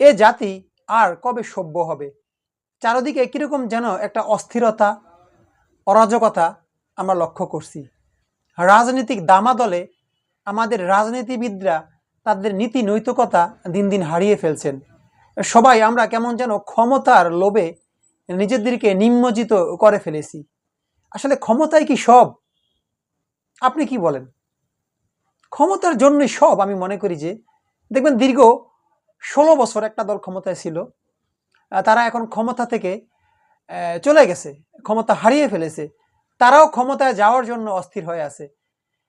এ জাতি আর কবে সভ্য হবে? চারদিকে কীরকম যেন একটা অস্থিরতা, অরাজকতা আমরা লক্ষ্য করছি। রাজনৈতিক দামাদলে আমাদের রাজনীতিবিদরা তাদের নীতি নৈতিকতা দিন দিন হারিয়ে ফেলছেন। সবাই আমরা কেমন যেন ক্ষমতার লোভে নিজেদেরকে নিম্নজিত করে ফেলেছি। আসলে ক্ষমতাই কি সব? আপনি কি বলেন? ক্ষমতার জন্যই সব, আমি মনে করি যে। দেখবেন দীর্ঘ ষোলো বছর একটা দল ক্ষমতায় ছিল। তারা এখন ক্ষমতা থেকে চলে গেছে, ক্ষমতা হারিয়ে ফেলেছে। তারাও ক্ষমতায় যাওয়ার জন্য অস্থির হয়ে আছে।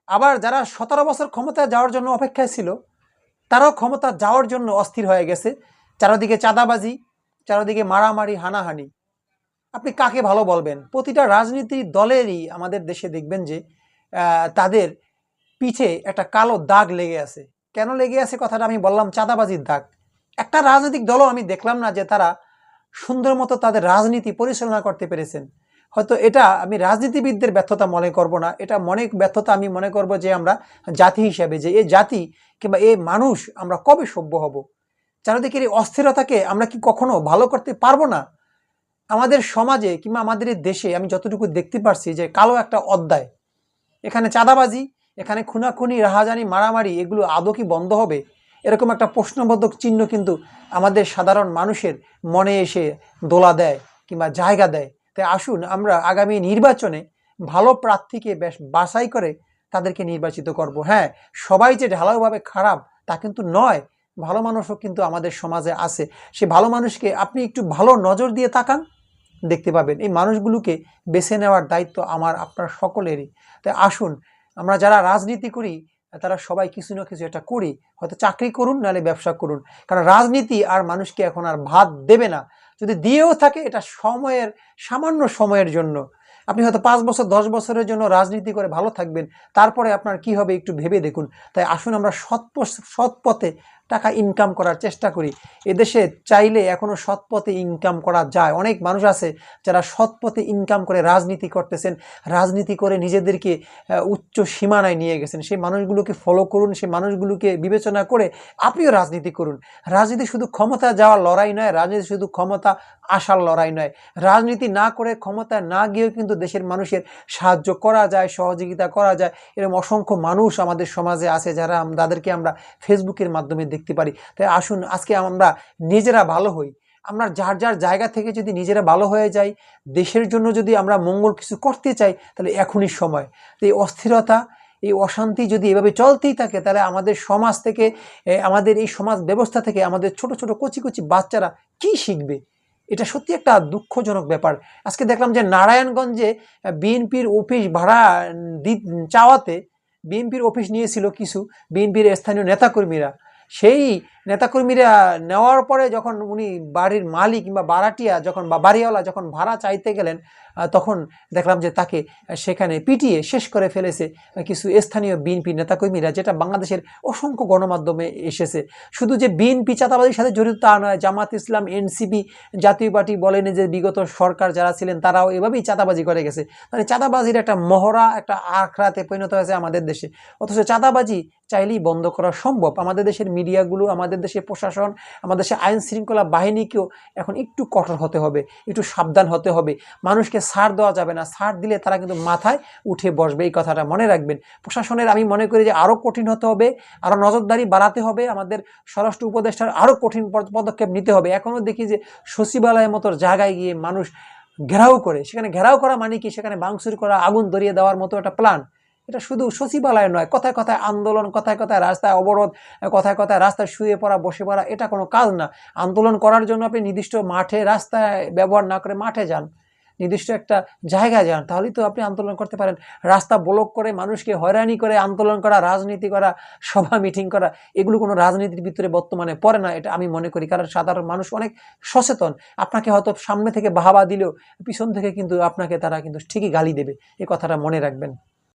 আবার যারা সতেরো বছর ক্ষমতায় যাওয়ার জন্য অপেক্ষায় ছিল, তারাও ক্ষমতা যাওয়ার জন্য অস্থির হয়ে গেছে। চারোদিকে চাঁদাবাজি, চারোদিকে মারামারি, হানাহানি। আপনি কাকে ভালো বলবেন? প্রতিটা রাজনীতির দলেরই আমাদের দেশে দেখবেন যে তাদের পিছে একটা কালো দাগ লেগে আছে। কেন লেগে আছে? কথাটা আমি বললাম, চাঁদাবাজির দাগ। একটা রাজনৈতিক দলও আমি দেখলাম না যে তারা সুন্দর মতো তাদের রাজনীতি পরিচালনা করতে পেরেছেন। হয়তো এটা আমি রাজনীতিবিদদের ব্যর্থতা মনে করব না, এটা মনে, ব্যর্থতা আমি মনে করব যে আমরা জাতি হিসাবে, যে এই জাতি কিংবা এই মানুষ আমরা কবে সভ্য হব। চারিদিকের এই অস্থিরতাকে আমরা কি কখনো ভালো করতে পারব না? আমাদের সমাজে কিংবা আমাদের দেশে আমি যতটুকু দেখতে পারছি যে কালো একটা অধ্যায়। এখানে চাঁদাবাজি, এখানে খুনাখুনি, রাহাজানি, মারামারি, এগুলো আদৌ কি বন্ধ হবে? এরকম একটা প্রশ্নবোধক চিহ্ন কিন্তু আমাদের সাধারণ মানুষের মনে এসে দোলা দেয় কিংবা জায়গা দেয়। তাই আসুন আমরা আগামী নির্বাচনে ভালো প্রার্থীকে বেশ বাছাই করে তাদেরকে নির্বাচিত করব। হ্যাঁ সবাই যে ঢালাওভাবে খারাপ তা কিন্তু নয়। ভালো মানুষও কিন্তু আমাদের সমাজে আছে। সে ভালো মানুষকে আপনি একটু ভালো নজর দিয়ে তাকান, দেখতে পাবেন। এই মানুষগুলোকে বেছে নেওয়ার দায়িত্ব আমার, আপনার সকলেরই। তাই আসুন, আমরা যারা রাজনীতি করি তারা সবাই কিছু না কিছু একটা করি, হয়তো চাকরি করুন, নাহলে ব্যবসা করুন। কারণ রাজনীতি আর মানুষকে এখন আর ভাত দেবে না। যদি দিয়েও থাকে, এটা সময়ের, সামান্য সময়ের জন্য। আপনি হয়তো পাঁচ বছর, দশ বছরের জন্য রাজনীতি করে ভালো থাকবেন, তারপরে আপনার কি হবে একটু ভেবে দেখুন। তাই আসুন আমরা সৎ সৎ পথে টাকা ইনকাম করার চেষ্টা করি। এদেশে চাইলে এখনও সৎ পথে ইনকাম করা যায়। অনেক মানুষ আছে যারা সৎ পথে ইনকাম করে রাজনীতি করতেছেন, রাজনীতি করে নিজেদেরকে উচ্চ সীমানায় নিয়ে গেছেন। সেই মানুষগুলোকে ফলো করুন, সেই মানুষগুলোকে বিবেচনা করে আপনিও রাজনীতি করুন। রাজনীতি শুধু ক্ষমতা যাওয়ার লড়াই নয়, রাজনীতি শুধু ক্ষমতা আসার লড়াই নয়। রাজনীতি না করে ক্ষমতায় না গিয়েও কিন্তু দেশের মানুষের সাহায্য করা যায়, সহযোগিতা করা যায়। এরকম অসংখ্য মানুষ আমাদের সমাজে আছে যারা তাদেরকে আমরা ফেসবুকের মাধ্যমে দেখতে পারি। তাই আসুন, আজকে আমরা নিজেরা ভালো হই। আমরা যার যার জায়গা থেকে যদি নিজেরা ভালো হয়ে যাই, দেশের জন্য যদি আমরা মঙ্গল কিছু করতে চাই, তাহলে এখনই সময়। তো এই অস্থিরতা, এই অশান্তি যদি এভাবে চলতেই থাকে, তাহলে আমাদের সমাজ থেকে আমাদের এই সমাজ ব্যবস্থা থেকে আমাদের ছোট ছোট, কচি কচি বাচ্চারা কি শিখবে? এটা সত্যি একটা দুঃখজনক ব্যাপার। আজকে দেখলাম যে নারায়ণগঞ্জে বিএনপির অফিস ভাড়া দি- চাওয়াতে বিএনপির অফিস নিয়েছিল কিছু। বিএনপির স্থানীয় নেতাকর্মীরা। সেই নেতাকর্মীরা নেওয়ার পরে যখন উনি বাড়ির মালিক কিংবা বাড়াটিয়া যখন বা বাড়িওয়ালা যখন ভাড়া চাইতে গেলেন তখন দেখলাম যে তাকে সেখানে পিটিয়ে শেষ করে ফেলেছে কিছু স্থানীয় বিএনপি নেতাকর্মীরা, যেটা বাংলাদেশের অসংখ্য গণমাধ্যমে এসেছে। শুধু যে বিএনপি চাঁদাবাজির সাথে জড়িত তা নয়, জামাত ইসলাম, এনসিপি, জাতীয় পার্টি বলেন যে বিগত সরকার যারা ছিলেন তারাও এভাবেই চাঁদাবাজি করে গেছে। মানে চাঁদাবাজির একটা মহড়া, একটা আখড়াতে পরিণত হয়েছে আমাদের দেশে। অথচ চাঁদাবাজি চাইলেই বন্ধ করা সম্ভব। আমাদের দেশের মিডিয়াগুলো আমাদের দেশের প্রশাসন, আমাদের দেশের আইন শৃঙ্খলা বাহিনীকেও এখন একটু কঠোর হতে হবে, একটু সাবধান হতে হবে। মানুষকে ছাড় দেওয়া যাবে না, ছাড় দিলে তারা কিন্তু মাথায় উঠে বসবে, এই কথাটা মনে রাখবেন। প্রশাসনের আমি মনে করি যে আরও কঠিন হতে হবে আরও নজরদারি বাড়াতে হবে, আমাদের স্বরাষ্ট্র উপদেষ্টার আরও কঠিন পদক্ষেপ নিতে হবে। এখনও দেখি যে সচিবালয়ের মতো জায়গায় গিয়ে মানুষ ঘেরাও করে, সেখানে ঘেরাও করা মানে কি? সেখানে বাংসুর করা, আগুন ধরিয়ে দেওয়ার মতো একটা প্ল্যান এটা শুধু সচিবালয় নয়, কথায় কথায় আন্দোলন, কথায় কথায় রাস্তায় অবরোধ, কথায় কথায় রাস্তায় শুয়ে পড়া, বসে পড়া, এটা কোনো কাজ না। আন্দোলন করার জন্য আপনি নির্দিষ্ট মাঠে রাস্তায় ব্যবহার না করে মাঠে যান, নির্দিষ্ট একটা জায়গায় যান, তাহলেই তো আপনি আন্দোলন করতে পারেন। রাস্তা ব্লক করে মানুষকে হয়রানি করে আন্দোলন করা, রাজনীতি করা, সভা, মিটিং করা, এগুলো কোনো রাজনীতির ভিতরে বর্তমানে পড়ে না, এটা আমি মনে করি। কারণ সাধারণ মানুষ অনেক সচেতন, আপনাকে হয়তো সামনে থেকে বাহাবা দিলেও পিছন থেকে কিন্তু আপনাকে তারা কিন্তু ঠিকই গালি দেবে এই কথাটা মনে রাখবেন।